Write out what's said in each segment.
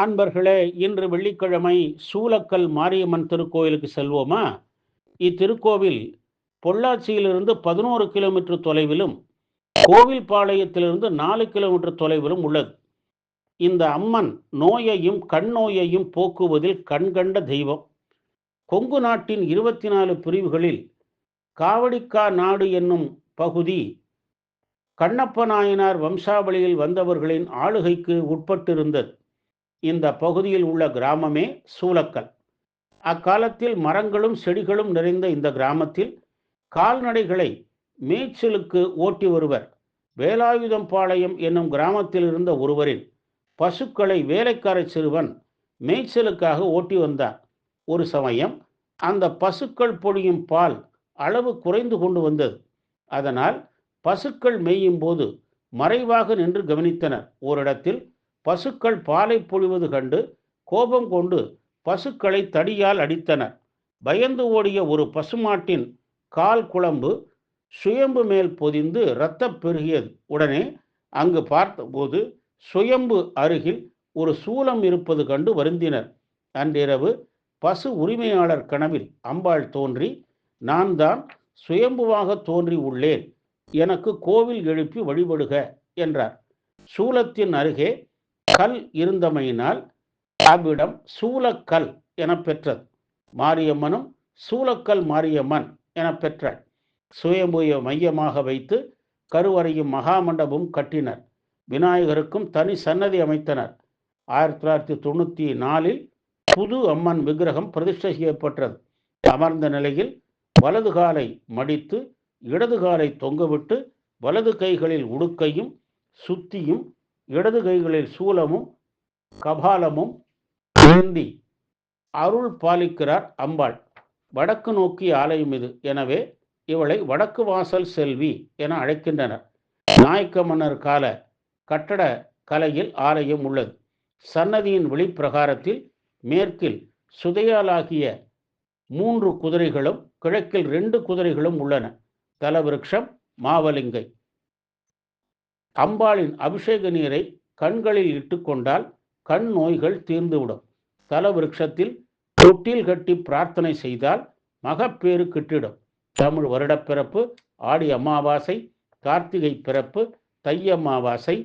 அன்பர்களே இன்று வெள்ளிக்கிழமை சூலக்கல் மாரியம்மன் திருக்கோயிலுக்கு செல்வோமா? இத்திருக்கோவில் பொள்ளாச்சியிலிருந்து பதினோரு கிலோமீட்டர் தொலைவிலும் கோவில்பாளையத்திலிருந்து நாலு கிலோமீட்டர் தொலைவிலும் உள்ளது. இந்த அம்மன் நோயையும் கண் நோயையும் போக்குவதில் கண்கண்ட தெய்வம். கொங்கு நாட்டின் இருபத்தி நாலு பிரிவுகளில் காவடிக்கா நாடு என்னும் பகுதி கண்ணப்ப நாயனார் வம்சாவளியில் வந்தவர்களின் ஆளுகைக்கு உட்பட்டிருந்தது. இந்த பகுதியில் உள்ள கிராமமே சூலக்கல். அக்காலத்தில் மரங்களும் செடிகளும் நிறைந்த இந்த கிராமத்தில் கால்நடைகளை மேய்ச்சலுக்கு ஓட்டி வருவர். வேலாயுதம் பாளையம் என்னும் கிராமத்தில் இருந்த ஒருவரின் பசுக்களை வேலைக்கார சிறுவன் மேய்ச்சலுக்காக ஓட்டி வந்தார் ஒரு சமயம் அந்த பசுக்கள் பொழியும் பால் அளவு குறைந்து கொண்டு வந்தது. அதனால் பசுக்கள் மேயும் போது மறைவாக நின்று கவனித்தனர். ஓரிடத்தில் பசுக்கள் பாலை பொழிவது கண்டு கோபம் கொண்டு பசுக்களை தடியால் அடித்தன. பயந்து ஓடிய ஒரு பசுமாட்டின் கால் குழம்பு சுயம்பு மேல் பொதிந்து இரத்தம் பெருகியது. உடனே அங்கு பார்த்தபோது சுயம்பு அருகில் ஒரு சூலம் இருப்பது கண்டு வருந்தினர். அன்றிரவு பசு உரிமையாளர் கனவில் அம்பாள் தோன்றி நான் தான் சுயம்புவாக தோன்றி உள்ளேன். எனக்கு கோவில் எழுப்பி வழிபடுக என்றார். சூலத்தின் அருகே கல் இருந்தமையினால் அவ்விடம் சூலக்கல் என பெற்றது. மாரியம்மனும் சூலக்கல் மாரியம்மன் என பெற்றாள் சுயம்புய மையமாக வைத்து கருவறையும் மகாமண்டபம் கட்டினர். விநாயகருக்கும் தனி சன்னதி அமைத்தனர். ஆயிரத்தி தொள்ளாயிரத்தி தொண்ணூற்றி நாலில் புது அம்மன் விக்கிரகம் பிரதிஷ்டை செய்யப்பட்டது. அமர்ந்த நிலையில் வலது காலை மடித்து இடது காலை தொங்கவிட்டு வலது கைகளில் உடுக்கையும் சுத்தியும் இடது கைகளில் சூலமும் கபாலமும் ஏந்தி அருள் பாலிக்கிறார் அம்பாள். வடக்கு நோக்கி ஆலயம் இது. எனவே இவளை வடக்கு வாசல் செல்வி என அழைக்கின்றனர். நாயக்க மன்னர் கால கட்டட கலையில் ஆலயம் உள்ளது. சன்னதியின் வெளிப்பிரகாரத்தில் மேற்கில் சுதையாலாகிய மூன்று குதிரைகளும் கிழக்கில் ரெண்டு குதிரைகளும் உள்ளன. தலவிருஷம் மாவலிங்கை. அம்பாளின் அபிஷேக நீரை கண்களில் இட்டுக்கொண்டால் கண் நோய்கள் தீர்ந்துவிடும். தலவிருட்சத்தில் தொட்டில் கட்டி பிரார்த்தனை செய்தால் மகப்பேறு கிட்டிடும். தமிழ் வருடப்பிறப்பு ஆடி அமாவாசை கார்த்திகை பிறப்பு தை அமாவாசை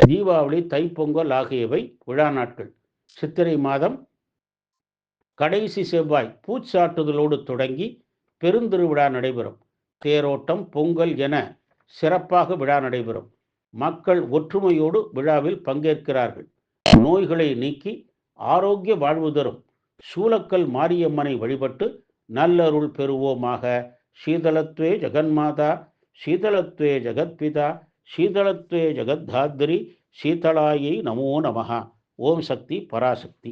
தீபாவளி தைப்பொங்கல் ஆகியவை விழா நாட்கள். சித்திரை மாதம் கடைசி செவ்வாய் பூச்சாட்டுதலோடு தொடங்கி பெருந்திருவிழா நடைபெறும். தேரோட்டம் பொங்கல் என சிறப்பாக விழா நடைபெறும். மக்கள் ஒற்றுமையோடு விழாவில் பங்கேற்கிறார்கள். நோய்களை நீக்கி ஆரோக்கிய வாழ்வு தரும். சூலக்கல் மாரியம்மனை வழிபட்டு நல்லருள் பெறுவோமாக. சீதளத்வே ஜெகன்மாதா சீதளத்வே ஜெகத்பிதா சீதளத்வே ஜெகத்தாத்ரி சீதளாயை நமோ நமகா ஓம் சக்தி பராசக்தி.